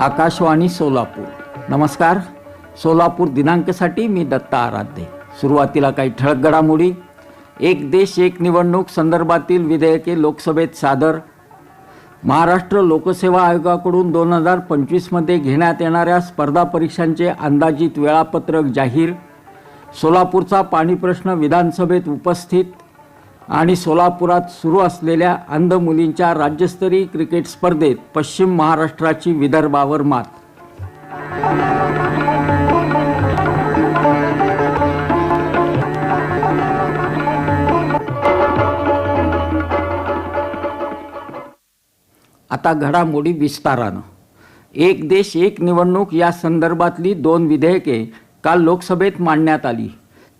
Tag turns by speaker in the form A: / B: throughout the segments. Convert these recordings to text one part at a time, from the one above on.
A: आकाशवाणी सोलापूर. नमस्कार. सोलापूर दिनांकसाठी मी दत्ता आराध्य. सुरुवातीला काही ठळक घडामोडी. एक देश एक निवडणूक संदर्भातील विधेयके लोकसभेत सादर. महाराष्ट्र लोकसेवा आयोगाकडून दोन हजार पंचवीसमध्ये घेण्यात येणाऱ्या स्पर्धा परीक्षांचे अंदाजित वेळापत्रक जाहीर. सोलापूरचा पाणी प्रश्न विधानसभेत उपस्थित. आणि सोलापुरात सुरू असलेल्या अंध मुलींच्या राज्यस्तरीय क्रिकेट स्पर्धेत पश्चिम महाराष्ट्राची विदर्भावर मात. आता घडामोडी विस्तारानं. एक देश एक निवडणूक या संदर्भातली दोन विधेयके काल लोकसभेत मांडण्यात आली.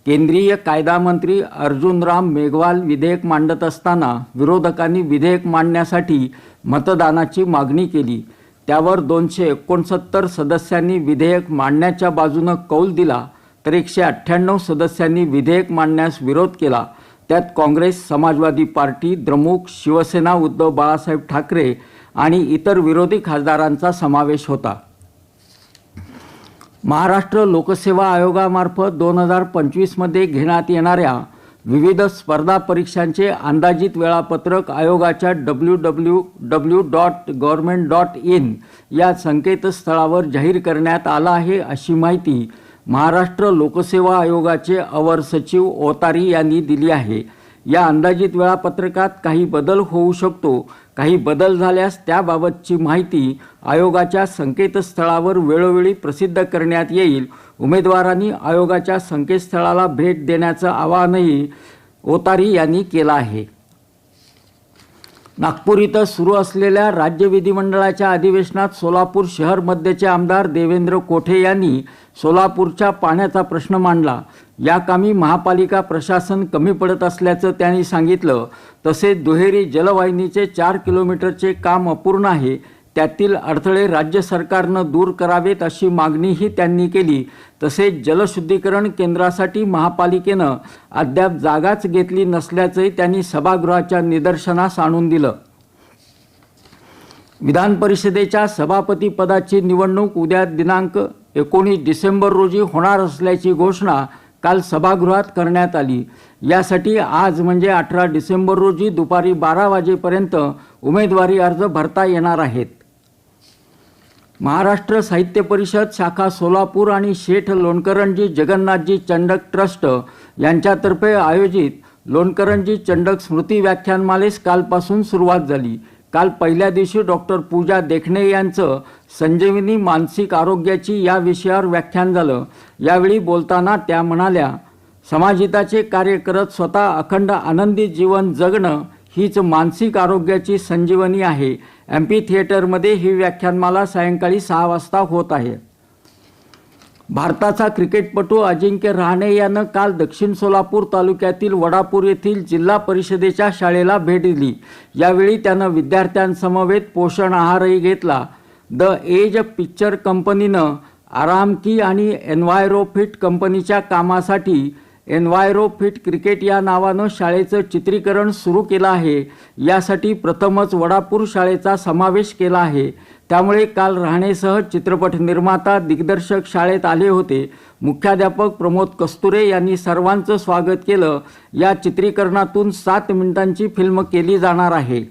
A: केंद्रीय कायदा मंत्री अर्जुनराम मेघवाल विधेयक मांडत असताना विरोधकांनी विधेयक मांडण्यासाठी मतदानाची मागणी केली. त्यावर दोनशे एकोणसत्तर सदस्यांनी विधेयक मांडण्याच्या बाजूनं कौल दिला तर एकशे अठ्ठ्याण्णव सदस्यांनी विधेयक मांडण्यास विरोध केला. त्यात काँग्रेस समाजवादी पार्टी द्रमुक शिवसेना उद्धव बाळासाहेब ठाकरे आणि इतर विरोधी खासदारांचा समावेश होता. महाराष्ट्र लोकसेवा आयोगामार्फत दोन हजार पंचवीसमध्ये घेण्यात येणाऱ्या विविध स्पर्धा परीक्षांचे अंदाजित वेळापत्रक आयोगाच्या W W W dot government dot in या संकेतस्थळावर जाहीर करण्यात आला आहे अशी माहिती महाराष्ट्र लोकसेवा आयोगाचे अवर सचिव ओतारी यांनी दिली आहे. या अंदाजित वेळापत्रकात काही बदल होऊ शकतो काही बदल झाल्यास त्याबाबतची माहिती आयोगाच्या संकेतस्थळावर वेळोवेळी प्रसिद्ध करण्यात येईल. उमेदवारांनी आयोगाच्या संकेतस्थळाला भेट देण्याचं आवाहनही ओतारी यांनी केलं आहे. नागपूर इथं सुरू असलेल्या राज्य विधिमंडळाच्या अधिवेशनात सोलापूर शहर मध्यचे आमदार देवेंद्र कोठे यांनी सोलापूरच्या पाण्याचा प्रश्न मांडला. या कामी महापालिका प्रशासन कमी पडत असल्याचं त्यांनी सांगितलं. तसेच दुहेरी जलवाहिनीचे चार किलोमीटरचे काम अपूर्ण आहे. त्यातील अडथळे राज्य सरकारनं दूर करावेत अशी मागणीही त्यांनी केली. तसेच जलशुद्धीकरण केंद्रासाठी महापालिकेनं अद्याप जागाच घेतली नसल्याचंही त्यांनी सभागृहाच्या निदर्शनास आणून दिलं. विधान परिषदेच्या सभापतीपदाची निवडणूक उद्या दिनांक एकोणीस डिसेंबर रोजी होणार असल्याची घोषणा काल सभागृहात करण्यात आली. यासाठी आज म्हणजे अठरा डिसेंबर रोजी दुपारी बारा वाजेपर्यंत उमेदवारी अर्ज भरता येणार आहेत. महाराष्ट्र साहित्य परिषद शाखा सोलापूर आणि शेठ लोणकरंजी जगन्नाथजी चंडक ट्रस्ट यांच्यातर्फे आयोजित लोणकरंजी चंडक स्मृती व्याख्यानमालेस कालपासून सुरुवात झाली. काल पहिल्या दिवशी डॉक्टर पूजा देखणे यांचं संजीवनी मानसिक आरोग्याची या विषयावर व्याख्यान झालं. यावेळी बोलताना त्या म्हणाल्या समाजहिताचे कार्य करत स्वतः अखंड आनंदी जीवन जगणं हीच मानसिक आरोग्याची संजीवनी आहे. एम पी थिएटरमध्ये ही व्याख्यानमाला सायंकाळी सहा वाजता होत आहे. भारताचा क्रिकेटपटू अजिंक्य रहाणे यानं काल दक्षिण सोलापूर तालुक्यातील वडापूर येथील जिल्हा परिषदेच्या शाळेला भेट दिली. यावेळी त्यानं विद्यार्थ्यांसमवेत पोषण आहारही घेतला. द एज पिक्चर कंपनीनं आरामकी आणि एन्व्हायरोफिट कंपनीच्या कामासाठी एन्व्हायरोफिट क्रिकेट या नावानं शाळेचं चित्रीकरण सुरू केलं आहे. यासाठी प्रथमच वडापूर शाळेचा समावेश केला आहे. त्यामुळे काल राहणेसह चित्रपट निर्माता दिग्दर्शक शाळेत आले होते. मुख्याध्यापक प्रमोद कस्तुरे यांनी सर्वांचं स्वागत केलं. या चित्रीकरणातून सात मिनिटांची फिल्म केली जाणार आहे.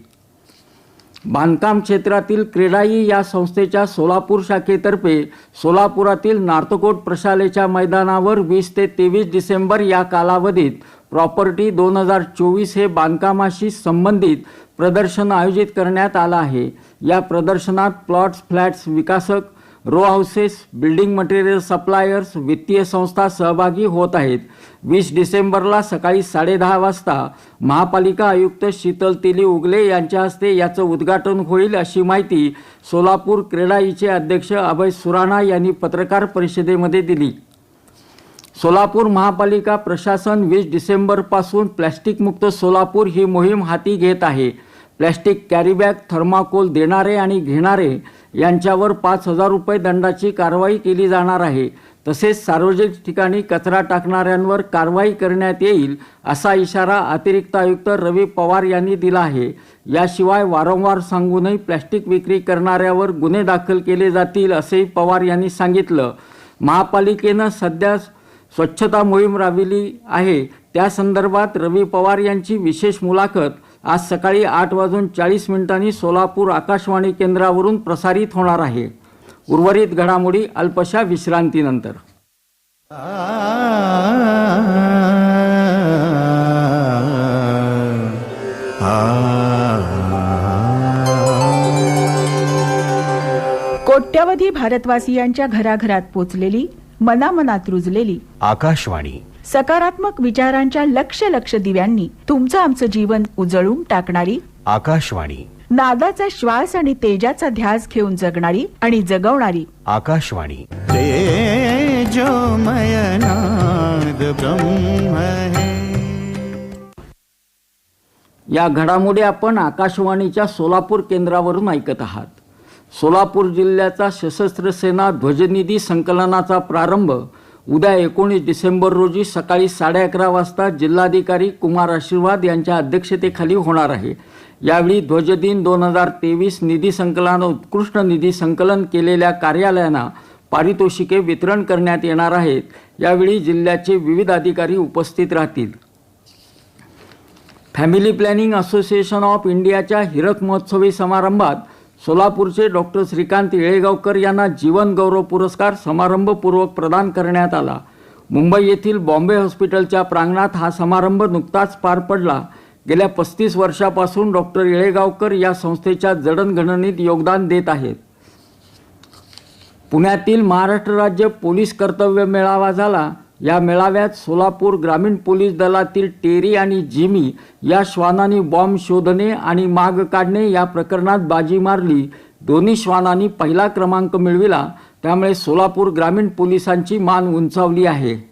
A: बांधकाम क्षेत्रातील क्रीडाई या संस्थेच्या सोलापूर शाखेतर्फे सोलापुरातील नार्थकोट प्रशालेच्या मैदानावर वीस ते तेवीस डिसेंबर या कालावधीत प्रॉपर्टी दोन हजार चोवीस हे बांधकामाशी संबंधित प्रदर्शन आयोजित करण्यात आलं आहे. या प्रदर्शनात प्लॉट्स फ्लॅट्स विकासक row houses building material suppliers वित्तीय संस्था सहभागी होत आहेत. वीस डिसेंबरला सकाळी साडेदहा वाजता महापालिका आयुक्त शीतल तिली उगले यांच्या हस्ते याचं उद्घाटन होईल अशी माहिती सोलापूर क्रेडाईचे अध्यक्ष अभय सुराणा यांनी पत्रकार परिषदेमध्ये दिली. सोलापूर महापालिका प्रशासन वीस डिसेंबरपासून प्लॅस्टिकमुक्त सोलापूर ही मोहीम हाती घेत आहे. प्लॅस्टिक कॅरीबॅग थर्माकोल देणारे आणि घेणारे यांच्यावर पाच हजार रुपये दंडाची कारवाई केली जाणार आहे. तसेच सार्वजनिक ठिकाणी कचरा टाकणाऱ्यांवर कारवाई करण्यात येईल असा इशारा अतिरिक्त आयुक्त रवी पवार यांनी दिला आहे. याशिवाय वारंवार सांगूनही प्लॅस्टिक विक्री करणाऱ्यावर गुन्हे दाखल केले जातील असेही पवार यांनी सांगितलं. महापालिकेनं सध्या स्वच्छता मोहीम राबविली आहे. त्या संदर्भात रवी पवार यांची विशेष मुलाखत आज सकाळी आठ वाजून चाळीस मिनिटांनी सोलापूर आकाशवाणी केंद्रावरून प्रसारित होणार आहे. उर्वरित घडामोडी अल्पशा विश्रांतीनंतर.
B: कोट्यावधी भारतवासियांच्या घराघरात पोचलेली मनामनात रुजलेली.
C: आकाशवाणी.
B: सकारात्मक विचारांच्या लक्ष लक्ष दिव्यांनी तुमचं आमचं जीवन उजळून टाकणारी.
C: आकाशवाणी.
B: नादाचा श्वास आणि तेजाचा ध्यास घेऊन जगणारी आणि जगवणारी.
C: आकाशवाणी.
A: या घडामोडी आपण आकाशवाणीच्या सोलापूर केंद्रावरून ऐकत आहात. सोलापूर जिल्ह्याचा सशस्त्र सेना ध्वजनिधी संकलनाचा प्रारंभ उद्या एकोणीस डिसेंबर रोजी सकाळी साडे अकरा वाजता जिल्हाधिकारी कुमार आशीर्वाद यांच्या अध्यक्षतेखाली होणार आहे. यावेळी ध्वजदिन दोन हजार तेवीस निधी संकलन उत्कृष्ट निधी संकलन केलेल्या कार्यालयांना पारितोषिके वितरण करण्यात येणार आहेत. यावेळी जिल्ह्याचे विविध अधिकारी उपस्थित राहतील. फॅमिली प्लॅनिंग असोसिएशन ऑफ इंडियाच्या हिरक महोत्सवी समारंभात सोलापूरचे डॉक्टर श्रीकांत येळेगावकर यांना जीवनगौरव पुरस्कार समारंभपूर्वक प्रदान करण्यात आला. मुंबई येथील बॉम्बे हॉस्पिटलच्या प्रांगणात हा समारंभ नुकताच पार पडला. गेल्या पस्तीस वर्षापासून डॉक्टर येळेगावकर या संस्थेच्या जडणघडणीत योगदान देत आहेत. पुण्यातील महाराष्ट्र राज्य पोलीस कर्तव्य मेळावा झाला. या मेळाव्यात सोलापूर ग्रामीण पोलीस दलातील टेरी आणि जिमी या श्वानांनी बॉम्ब शोधणे आणि माग काढणे या प्रकरणात बाजी मारली. दोन्ही श्वानांनी पहिला क्रमांक मिळविला. त्यामुळे सोलापूर ग्रामीण पोलिसांची मान उंचावली आहे.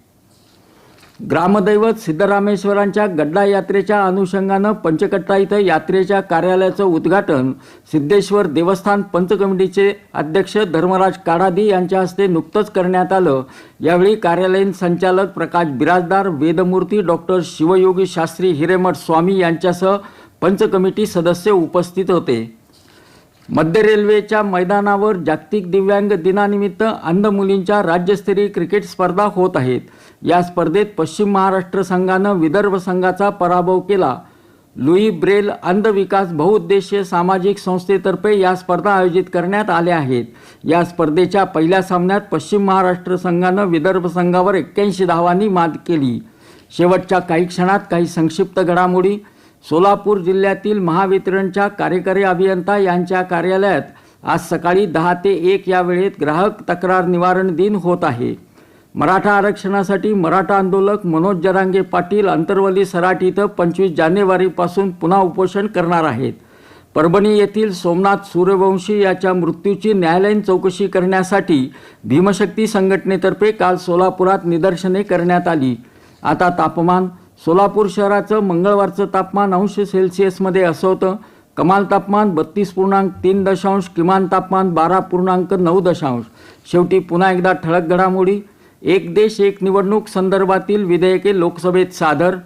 A: ग्रामदैवत सिद्धरामेश्वरांच्या गड्डा यात्रेच्या अनुषंगानं पंचकट्टा इथं यात्रेच्या कार्यालयाचं उद्घाटन सिद्धेश्वर देवस्थान पंचकमिटीचे अध्यक्ष धर्मराज काडादी यांच्या हस्ते नुकतंच करण्यात आलं. यावेळी कार्यालयीन संचालक प्रकाश बिराजदार वेदमूर्ती डॉक्टर शिवयोगी शास्त्री हिरेमठ स्वामी यांच्यासह पंचकमिटी सदस्य उपस्थित होते. मध्य रेल्वेच्या मैदानावर जागतिक दिव्यांग दिनानिमित्त अंध मुलींच्या राज्यस्तरीय क्रिकेट स्पर्धा होत आहेत. या स्पर्धेत पश्चिम महाराष्ट्र संघानं विदर्भ संघाचा पराभव केला. लुई ब्रेल अंधविकास बहुउद्देशीय सामाजिक संस्थेतर्फे या स्पर्धा आयोजित करण्यात आल्या आहेत. या स्पर्धेच्या पहिल्या सामन्यात पश्चिम महाराष्ट्र संघानं विदर्भ संघावर एक्क्याऐंशी धावांनी मात केली. शेवटच्या काही क्षणात काही संक्षिप्त घडामोडी. सोलापूर जिल्ह्यातील महावितरणच्या कार्यकारी अभियंता यांच्या कार्यालयात आज सकाळी दहा ते एक या वेळेत ग्राहक तक्रार निवारण दिन होत आहे. मराठा आरक्षणासाठी मराठा आंदोलक मनोज जरांगे पाटील अंतरवली सराट इथं पंचवीस जानेवारीपासून पुन्हा उपोषण करणार आहेत. परभणी येथील सोमनाथ सूर्यवंशी याच्या मृत्यूची न्यायालयीन चौकशी करण्यासाठी भीमशक्ती संघटनेतर्फे काल सोलापुरात निदर्शने करण्यात आली. आता तापमान सोलापूर शहराचं मंगळवारचं तापमान अंश सेल्सिअसमध्ये असं होतं. कमाल तापमान बत्तीस पूर्णांक तीन दशांश किमान तापमान बारा पूर्णांक नऊ दशांश. शेवटी पुन्हा एकदा ठळक घडामोडी. एक देश एक निवडणूक संदर्भातील विधेयके लोकसभेत सादर.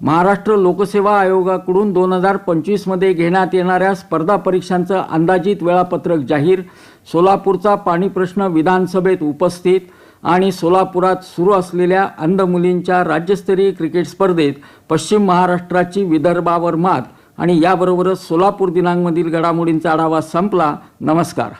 A: महाराष्ट्र लोकसेवा आयोगाकडून दोन हजार पंचवीसमध्ये घेण्यात येणाऱ्या स्पर्धा परीक्षांचं अंदाजित वेळापत्रक जाहीर. सोलापूरचा पाणी प्रश्न विधानसभेत उपस्थित आणि सोलापुरात सुरू असलेल्या अंध मुलींच्या राज्यस्तरीय क्रिकेट स्पर्धेत पश्चिम महाराष्ट्राची विदर्भावर मात आणि याबरोबरच सोलापूर दिनांकमधील घडामोडींचा आढावा संपला. नमस्कार.